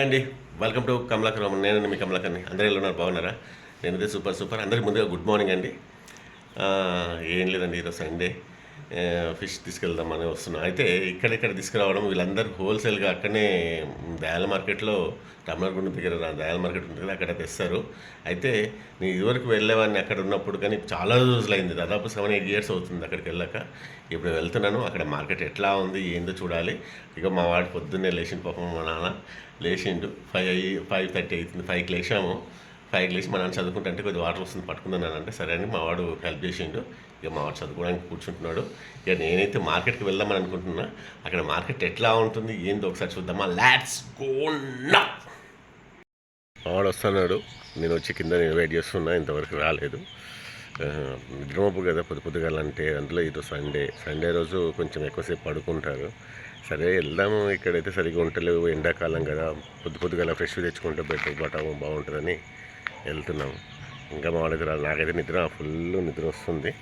అండి. Welcome to Kamalakar నేనండి మీ కమలాకర్ని అందరూ ఎలా ఉన్నారు? బాగున్నారా? నేనైతే సూపర్ సూపర్ అందరికి ముందుగా గుడ్ మార్నింగ్ అండి. ఏం లేదండి ఈరోజు సండే ఫిష్ తీసుకెళ్దామని వస్తున్నాం. అయితే ఇక్కడ తీసుకురావడం వీళ్ళందరూ హోల్సేల్గా అక్కడనే దయాల మార్కెట్లో రమణగుండ దగ్గర దయాల మార్కెట్ ఉంటుంది అక్కడ తెస్తారు. అయితే నేను ఇదివరకు వెళ్ళేవాడిని అక్కడ ఉన్నప్పుడు కానీ చాలా రోజులైంది. దాదాపు సెవెన్ ఎయిట్ ఇయర్స్ అవుతుంది అక్కడికి వెళ్ళాక. ఇప్పుడు వెళ్తున్నాను అక్కడ మార్కెట్ ఎట్లా ఉంది ఏందో చూడాలి. ఇక మా వాడు పొద్దున్నే లేచిండు పాపం మా నాన్న లేచిండు. ఫైవ్ అయ్యి ఫైవ్ థర్టీ అవుతుంది ఫైవ్కి లేచాము. ఫైవ్కి లేచి మా నాన్న చదువుకుంటే కొద్దిగా వాటర్ వస్తుంది పట్టుకున్నాను అంటే సరే అని మా వాడు హెల్ప్ చేసిండు. ఇక మా వాడు చదువుకోవడానికి కూర్చుంటున్నాడు. ఇక నేనైతే మార్కెట్కి వెళ్దామని అనుకుంటున్నా. అక్కడ మార్కెట్ ఎట్లా ఉంటుంది ఏందో ఒకసారి చూద్దామా? లాట్స్ గో నా వాడు వస్తున్నాడు. నేను వచ్చి కింద నేను వెయిట్ చేస్తున్నా ఇంతవరకు రాలేదు. నిద్రమప్పు కదా పొద్దు పొద్దుగాలంటే అందులో ఈరోజు సండే సండే రోజు కొంచెం ఎక్కువసేపు పడుకుంటారు. సరే వెళ్దాము. ఇక్కడైతే సరిగ్గా ఉంటలేవు ఎండాకాలం కదా. పొద్దు పొద్దుగాల ఫ్రెష్ తెచ్చుకుంటే బెటర్ బాగుంటుందని. వెళ్తున్నాము ఇంకా మా వాడికి రా- నాకైతే నిద్ర ఫుల్ నిద్ర వస్తుంది.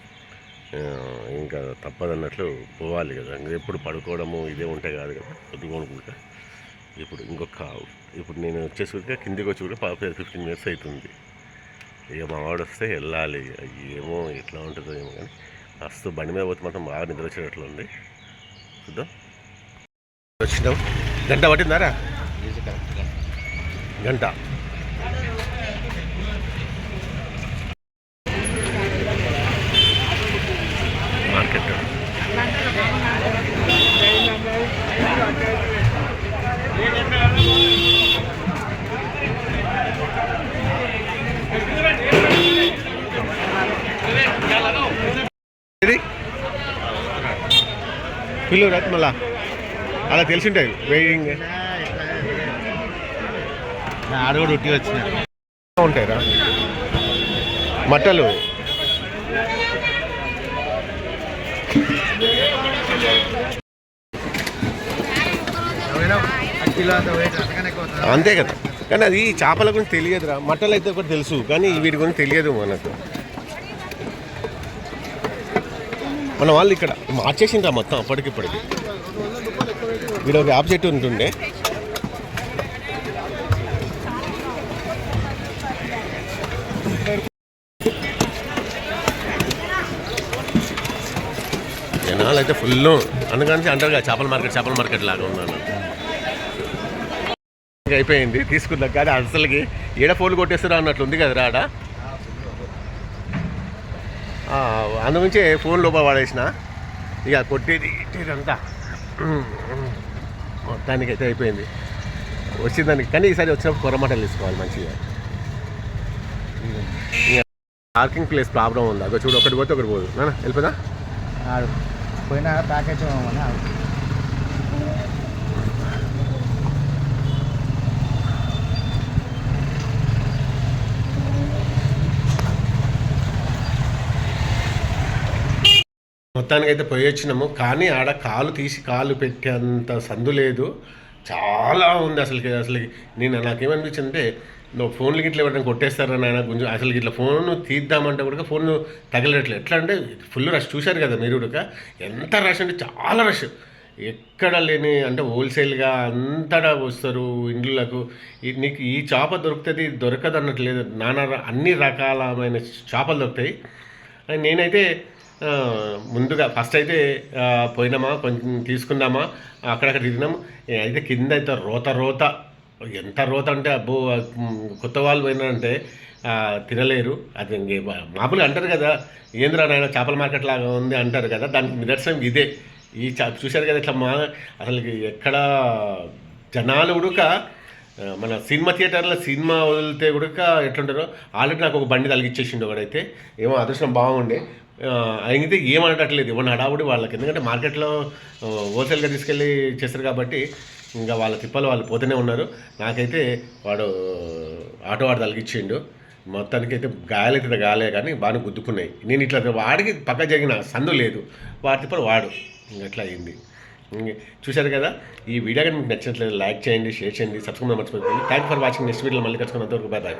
ఇంకా తప్పదన్నట్లు పోవాలి కదా. ఇంకా ఎప్పుడు పడుకోవడము ఇదే ఉంటాయి కాదు కదా. పొద్దుకోనుకుంటా ఇప్పుడు ఇంకొక ఇప్పుడు నేను వచ్చేసి కిందికి వచ్చి కూడా పాప ఫిఫ్టీన్ మినిట్స్ అవుతుంది. ఇక మా వాడు వస్తే వెళ్ళాలి. ఏమో ఎట్లా ఉంటుందో ఏమో కానీ మస్తు బండి మీద పోతే మాత్రం బాగా నిద్ర వచ్చేటట్లు ఉంది. చూద్దాం. వచ్చినాం. గంట పట్టిందారా? గంట మార్కెట్ ఇది పిల్లలు రాదు మళ్ళా? అలా తెలిసింటాయి వెయిటింగ్. ఆడ కూడా ఉట్టి వచ్చిన. ఉంటాయిరా. మట్టలు. అంతే కదా. కానీ అది చేపల గురించి తెలియదురా. మట్టలు అయితే ఒకటి తెలుసు కానీ వీటి గురించి తెలియదు మనకు. మన వాళ్ళు ఇక్కడ మార్చేసిండ్రా మొత్తం అప్పటికిప్పటికి వీడు ఒక యాప్ చెట్టు ఉంటుండే. జనాలు అయితే ఫుల్ అందుకని అంటారు కదా చేపల మార్కెట్ చేపల మార్కెట్ లాగా ఉన్నాను ఇంకా అయిపోయింది. తీసుకున్నాం కానీ అసలుకి ఏడ ఫోన్లు కొట్టేస్తారా అన్నట్లు ఉంది కదా ఆడ అందుమించి ఫోన్ లోపల పడేసిన. ఇక కొట్టేది ఇట్టేదంతా మొత్తానికి అయితే అయిపోయింది. వచ్చిందానికి కానీ ఈసారి వచ్చినప్పుడు కొరమటలు తీసుకోవాలి మంచిగా. ఇక పార్కింగ్ ప్లేస్ ప్రాబ్లం ఉంది. అదో చూడు ఒకటి పోతే ఒకటి పోదు. నాన్న వెళ్ళిపోదా? పోయినా ప్యాకేజ్ మొత్తానికి అయితే పోయి వచ్చినాము కానీ ఆడ కాలు తీసి కాలు పెట్టేంత సందు లేదు. చాలా ఉంది అసలుకి అసలుకి. నేను నాకేమనిపించింది అంటే నువ్వు ఫోన్లు గిట్ల ఎవరైనా కొట్టేస్తారా నాయన? కొంచెం అసలు ఇట్లా ఫోన్ తీద్దామంటే కూడా ఫోన్ తగలట్లేదు. ఎట్లా అంటే ఫుల్ రష్ చూశారు కదా మీరు కూడా. ఎంత రష్ అంటే చాలా రష్. ఎక్కడ లేని అంటే హోల్సేల్గా అంతటా వస్తారు ఇండ్లకు. నీకు ఈ చేప దొరుకుతుంది దొరకదు అన్నట్లేదు నానా అన్ని రకాలమైన చేపలు దొరుకుతాయి. నేనైతే ముందుగా ఫస్ట్ అయితే పోయినామా కొంచెం తీసుకున్నామా అక్కడక్కడ తిరిగినాము. అయితే కింద అయితే రోత రోత ఎంత రోత అంటే అబ్బో కొత్త వాళ్ళు పోయినారంటే తినలేరు. అది ఇంకే మామూలుగా అంటారు కదా ఏంద్రా నాయన చేపల మార్కెట్ లాగా ఉంది అంటారు కదా దానికి నిదర్శనం ఇదే. ఈ చూశారు కదా ఇట్లా మా అసలు ఎక్కడ జనాలు ఉడక మన సినిమా థియేటర్లో సినిమా వదిలితే కూడా ఎట్లుంటారో ఆల్రెడీ నాకు ఒక బండి తలిగిచ్చేసిండు ఒకడైతే. ఏమో అదృష్టం బాగుండే. అయితే ఏమనటట్లేదు ఇవ్వని హడావుడి వాళ్ళకి. ఎందుకంటే మార్కెట్లో హోల్సేల్గా తీసుకెళ్ళి చేస్తారు కాబట్టి ఇంకా వాళ్ళ తిప్పలు వాళ్ళు పోతూనే ఉన్నారు. నాకైతే వాడు ఆటో వాడు తలిగిచ్చిండు. మొత్తానికి అయితే గాయాలైతే గాలే కానీ బాగా గుద్దుకున్నాయి. నేను ఇట్లా వాడికి పక్క జరిగిన సందు లేదు. వాడి తిప్పలు వాడు. ఇంకా అట్లా అయింది. చూశారు కదా ఈ వీడియో కానీ మీకు నచ్చినట్లయితే లైక్ చేయండి షేర్ చేయండి సబ్స్క్రైబ్ మర్చిపోయింది థ్యాంక్ ఫర్ వాచింగ్ నెక్స్ట్ వీడియోలో మళ్ళీ కలుసుకున్నంతవరకు బాయ్ బాయ్